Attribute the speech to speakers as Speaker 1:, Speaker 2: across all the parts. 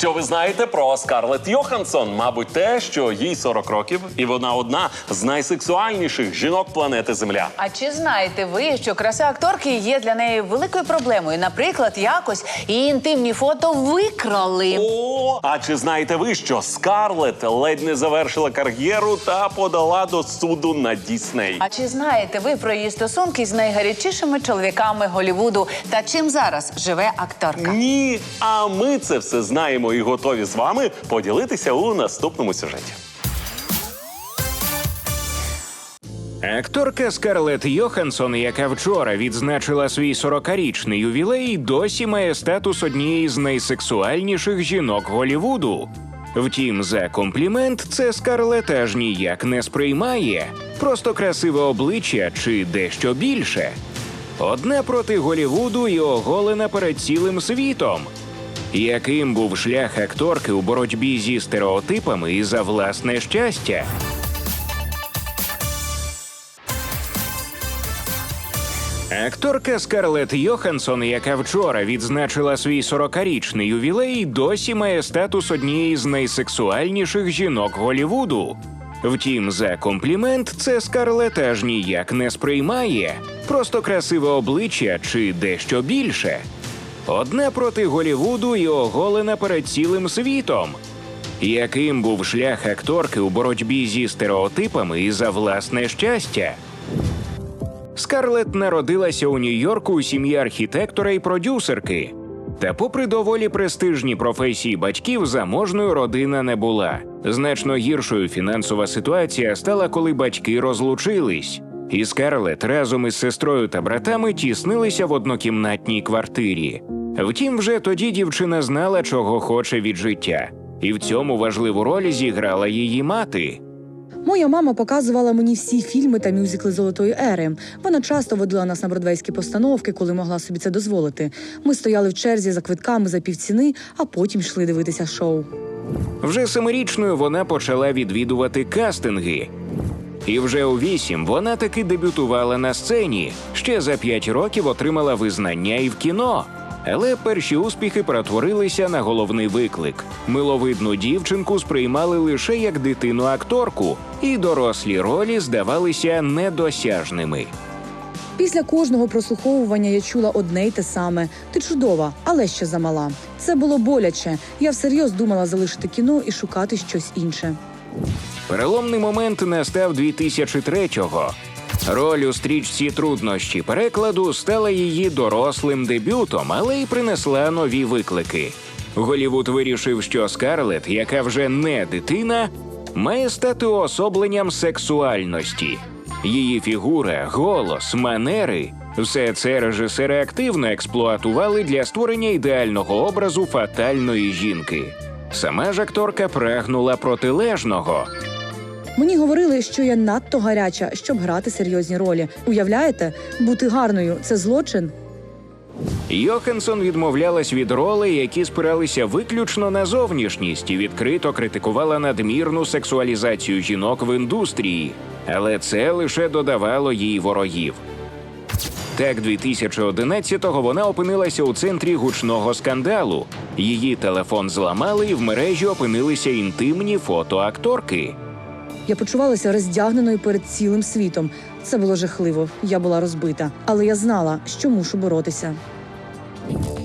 Speaker 1: Що ви знаєте про Скарлетт Йоханссон? Мабуть, те, що їй 40 років, і вона одна з найсексуальніших жінок планети Земля.
Speaker 2: А чи знаєте ви, що краса акторки є для неї великою проблемою? Наприклад, якось її інтимні фото викрали.
Speaker 1: О, а чи знаєте ви, що Скарлетт ледь не завершила кар'єру та подала до суду на Дісней?
Speaker 2: А чи знаєте ви про її стосунки з найгарячішими чоловіками Голівуду та чим зараз живе акторка?
Speaker 1: Ні, а ми це все знаємо і готові з вами поділитися у наступному сюжеті.
Speaker 3: Акторка Скарлетт Йоханссон, яка вчора відзначила свій 40-річний ювілей, досі має статус однієї з найсексуальніших жінок Голівуду. Втім, за комплімент це Скарлетт аж ніяк не сприймає. Просто красиве обличчя чи дещо більше. Одна проти Голівуду і оголена перед цілим світом. Яким був шлях акторки у боротьбі зі стереотипами і за власне щастя? Акторка Скарлетт Йоханссон, яка вчора відзначила свій 40-річний ювілей, досі має статус однієї з найсексуальніших жінок Голівуду. Втім, за комплімент це Скарлетт аж ніяк не сприймає. Просто красиве обличчя чи дещо більше. Одна проти Голівуду і оголена перед цілим світом. Яким був шлях акторки у боротьбі зі стереотипами і за власне щастя? Скарлетт народилася у Нью-Йорку у сім'ї архітектора і продюсерки. Та, попри доволі престижні професії батьків, заможною родина не була. Значно гіршою фінансова ситуація стала, коли батьки розлучились. І Скарлетт разом із сестрою та братами тіснилися в однокімнатній квартирі. Втім, вже тоді дівчина знала, чого хоче від життя, і в цьому важливу роль зіграла її мати.
Speaker 4: Моя мама показувала мені всі фільми та мюзикли золотої ери. Вона часто водила нас на бродвейські постановки, коли могла собі це дозволити. Ми стояли в черзі за квитками за півціни, а потім йшли дивитися шоу.
Speaker 3: Вже семирічною вона почала відвідувати кастинги. І вже у вісім вона таки дебютувала на сцені. Ще за п'ять років отримала визнання і в кіно. Але перші успіхи перетворилися на головний виклик. Миловидну дівчинку сприймали лише як дитину-акторку, і дорослі ролі здавалися недосяжними.
Speaker 4: Після кожного прослуховування я чула одне й те саме: ти чудова, але ще замала. Це було боляче. Я всерйоз думала залишити кіно і шукати щось інше.
Speaker 3: Переломний момент настав 2003-го. Роль у стрічці труднощі перекладу стала її дорослим дебютом, але й принесла нові виклики. Голівуд вирішив, що Скарлетт, яка вже не дитина, має стати уособленням сексуальності. Її фігура, голос, манери все це режисери активно експлуатували для створення ідеального образу фатальної жінки. Сама ж акторка прагнула протилежного.
Speaker 4: Мені говорили, що я надто гаряча, щоб грати серйозні ролі. Уявляєте, бути гарною це злочин.
Speaker 3: Йоханссон відмовлялась від ролей, які спиралися виключно на зовнішність і відкрито критикувала надмірну сексуалізацію жінок в індустрії, але це лише додавало їй ворогів. Так, 2011-го вона опинилася у центрі гучного скандалу. Її телефон зламали, і в мережі опинилися інтимні фото акторки.
Speaker 4: Я почувалася роздягненою перед цілим світом. Це було жахливо. Я була розбита, але я знала, що мушу боротися.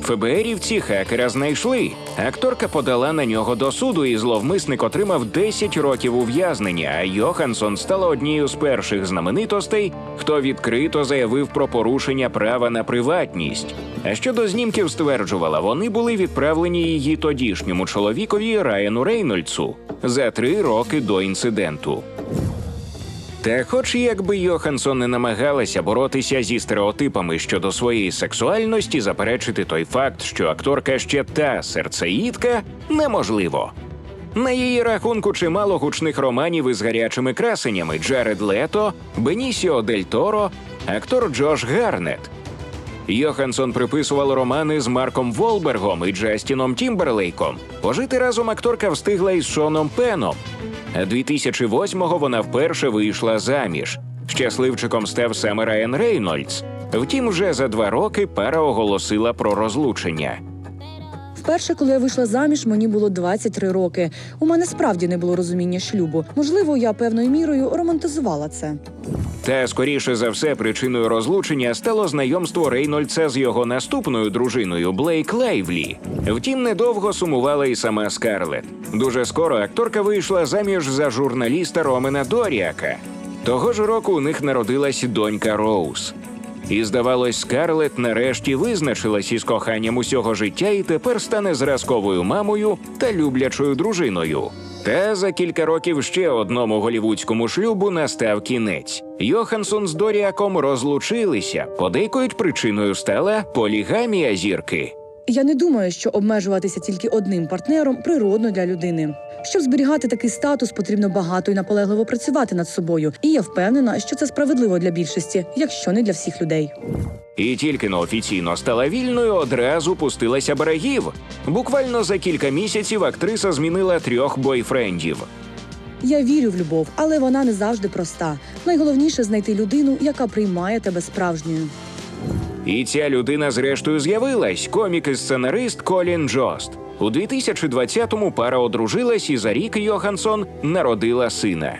Speaker 3: ФБРівці хакера знайшли. Акторка подала на нього до суду, і зловмисник отримав 10 років ув'язнення. А Йоханссон стала однією з перших знаменитостей, хто відкрито заявив про порушення права на приватність. А щодо знімків стверджувала, вони були відправлені її тодішньому чоловікові Райану Рейнольдсу за три роки до інциденту. Та, хоч якби Йоханссон не намагалася боротися зі стереотипами щодо своєї сексуальності, заперечити той факт, що акторка ще та серцеїдка, неможливо. На її рахунку чимало гучних романів із гарячими красенями Джаред Лето, Бенісіо Дель Торо, актор Джош Гарнет. Йоханссон приписував романи з Марком Волбергом і Джастіном Тімберлейком. Пожити разом акторка встигла із Шоном Пеном. А 2008-го вона вперше вийшла заміж. Щасливчиком став саме Райан Рейнольдс. Втім, вже за два роки пара оголосила про розлучення.
Speaker 4: Вперше, коли я вийшла заміж, мені було 23 роки. У мене справді не було розуміння шлюбу. Можливо, я певною мірою романтизувала це.
Speaker 3: Та скоріше за все причиною розлучення стало знайомство Рейнольдса з його наступною дружиною Блейк Лайвлі. Втім, недовго сумувала і сама Скарлет. Дуже скоро акторка вийшла заміж за журналіста Ромена Доріака. Того ж року у них народилась донька Роуз. І здавалось, Скарлет нарешті визначилась із коханням усього життя і тепер стане зразковою мамою та люблячою дружиною. Та за кілька років ще одному голівудському шлюбу настав кінець. Йоханссон з Доріаком розлучилися. Подейкують причиною стала полігамія зірки.
Speaker 4: Я не думаю, що обмежуватися тільки одним партнером природно для людини. Щоб зберігати такий статус, потрібно багато і наполегливо працювати над собою. І я впевнена, що це справедливо для більшості, якщо не для всіх людей.
Speaker 3: І тільки но офіційно стала вільною, одразу пустилася берегів. Буквально за кілька місяців актриса змінила трьох бойфрендів.
Speaker 4: Я вірю в любов, але вона не завжди проста. Найголовніше знайти людину, яка приймає тебе справжньою.
Speaker 3: І ця людина зрештою з'явилась комік і сценарист Колін Джост. У 2020-му пара одружилась і за рік Йоханссон народила сина.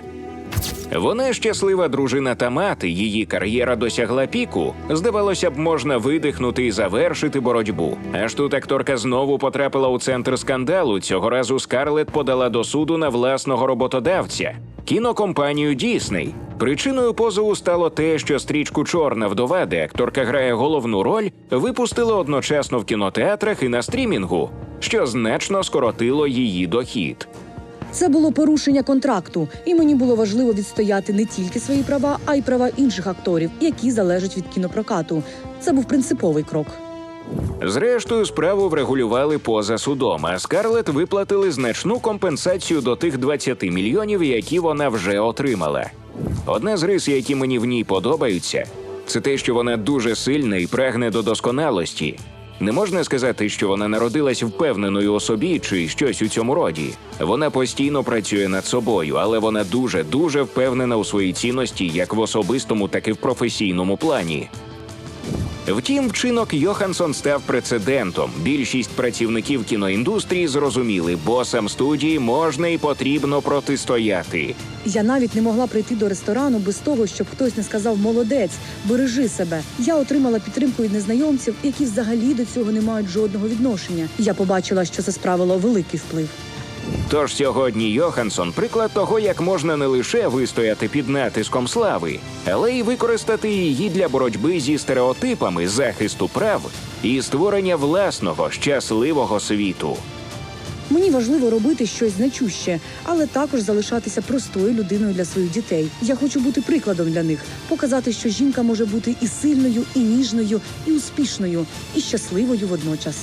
Speaker 3: Вона щаслива дружина та мати. Її кар'єра досягла піку. Здавалося б, можна видихнути і завершити боротьбу. Аж тут акторка знову потрапила у центр скандалу. Цього разу Скарлет подала до суду на власного роботодавця кінокомпанію Дісней. Причиною позову стало те, що стрічку Чорна вдова, де акторка грає головну роль, випустили одночасно в кінотеатрах і на стрімінгу, що значно скоротило її дохід.
Speaker 4: Це було порушення контракту, і мені було важливо відстояти не тільки свої права, а й права інших акторів, які залежать від кінопрокату. Це був принциповий крок.
Speaker 3: Зрештою, справу врегулювали поза судом, а Скарлет виплатили значну компенсацію до тих 20 мільйонів, які вона вже отримала. Одна з рис, які мені в ній подобаються, це те, що вона дуже сильна і прагне до досконалості. Не можна сказати, що вона народилась впевненою у собі чи щось у цьому роді. Вона постійно працює над собою, але вона дуже дуже впевнена у своїй цінності як в особистому, так і в професійному плані. Втім, вчинок Йоханссон став прецедентом. Більшість працівників кіноіндустрії зрозуміли, босам студії можна і потрібно протистояти.
Speaker 4: Я навіть не могла прийти до ресторану без того, щоб хтось не сказав молодець, бережи себе. Я отримала підтримку від незнайомців, які взагалі до цього не мають жодного відношення. Я побачила, що це справило великий вплив.
Speaker 3: Тож сьогодні Йоханссон приклад того, як можна не лише вистояти під натиском слави, але й використати її для боротьби зі стереотипами захисту прав і створення власного щасливого світу.
Speaker 4: Мені важливо робити щось значуще, але також залишатися простою людиною для своїх дітей. Я хочу бути прикладом для них, показати, що жінка може бути і сильною, і ніжною, і успішною, і щасливою водночас.